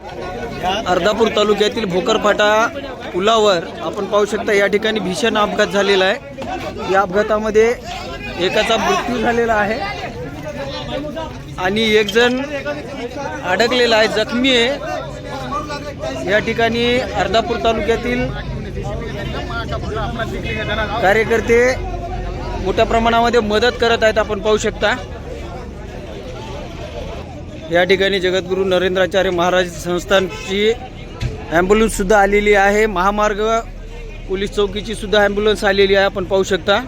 अर्धापूर तालुक्यातील भोकरफाटा पुलावर आपण पाहू शकता या ठिकाणी भीषण अपघात झालेला आहे. या अपघातामध्ये एकाचा मृत्यू झालेला आहे आणि एक जण अडकलेला आहे. जखमी आहे. या ठिकाणी अर्धापूर तालुक्यातील कार्यकर्ते मोठ्या प्रमाणामध्ये मदत करत आहेत आपण पाहू शकता. या ठिकाणी जगद्गुरू नरेंद्राचार्य महाराज संस्थानची ॲम्ब्युलन्ससुद्धा आलेली आहे. महामार्ग पोलीस चौकीची सुद्धा ॲम्ब्युलन्स आलेली आहे. आपण पाहू शकता.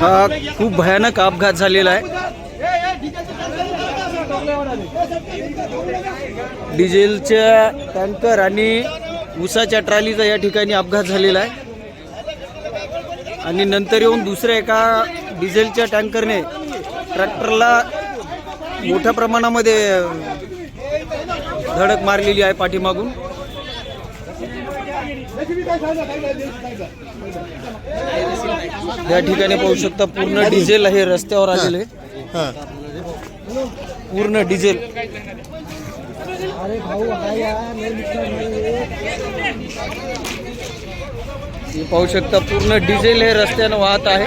हा खूप भयानक अपघात झालेला आहे. डिझेलच्या टँकर आणि उसाच्या ट्रॉलीचा या ठिकाणी अपघात झालेला आहे. आणि नंतर येऊन दुसऱ्या एका डिझेलच्या टँकरने ट्रॅक्टरला मोठ्या प्रमाणामध्ये धडक मारलेली आहे पाठीमागून. या ठिकाणी पाहू शकता पूर्ण डिझेल हे रस्त्यावर आलेले. पूर्ण डिझेल. हे पाहू शकता पूर्ण डिझेल हे रस्त्यानं वाहत आहे.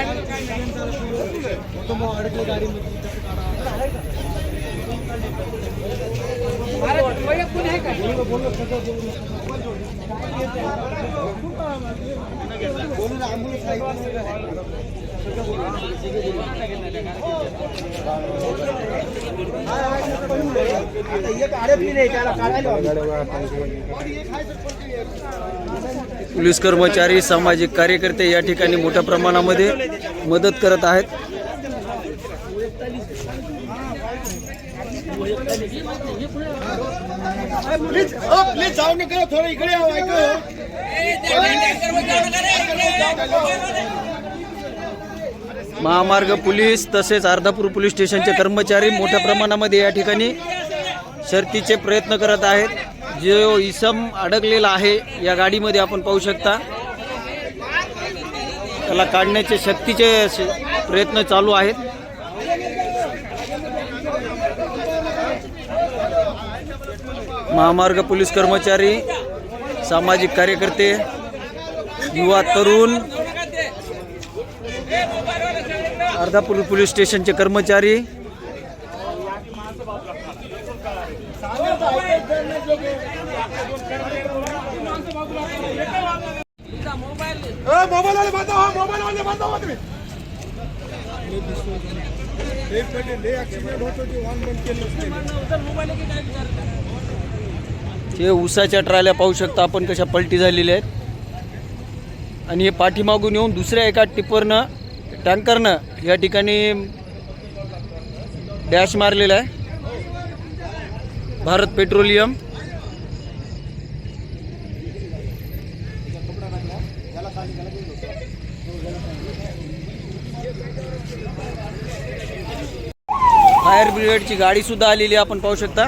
पोलीस कर्मचारी सामाजिक कार्यकर्ते या ठिकाणी मोठ्या प्रमाणामध्ये मदत करत आहेत. प्लीज प्लीज जाऊ नका थोडं इकडे ऐकू. महामार्ग पोलीस तसेच अर्धापूर पोलीस स्टेशनचे कर्मचारी मोठ्या प्रमाणामध्ये या ठिकाणी शर्तीचे प्रयत्न करत आहेत. जो इसम अडकलेला आहे या गाडीमध्ये आपण पाहू शकता. त्याला काढण्याचे शक्तीचे प्रयत्न चालू आहेत. महामार्ग पोलीस कर्मचारी सामाजिक कार्यकर्ते युवा तरुण अर्धापूर पोलीस स्टेशनचे कर्मचारी मोबाईल हे उसाच्या ट्राल्या पाहू शकता आपण कशा पलटी झालेल्या आहेत. आणि हे पाठीमागून येऊन दुसऱ्या एका टिपरनं टँकरनं या ठिकाणी डॅश मारलेला आहे. भारत पेट्रोलियम. फायर ब्रिगेडची गाडीसुद्धा आलेली आपण पाहू शकता.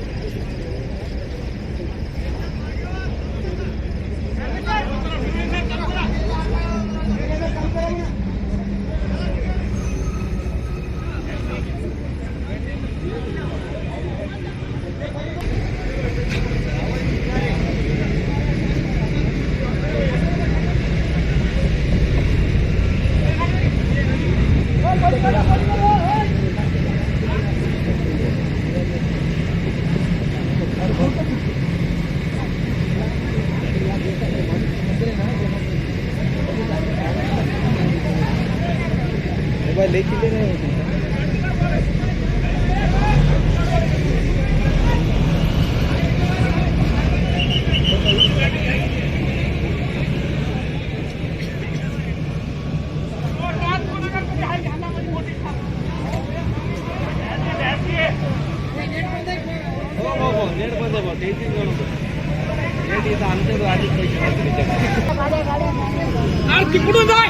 लय किल्ले नाही तिकडून जाय.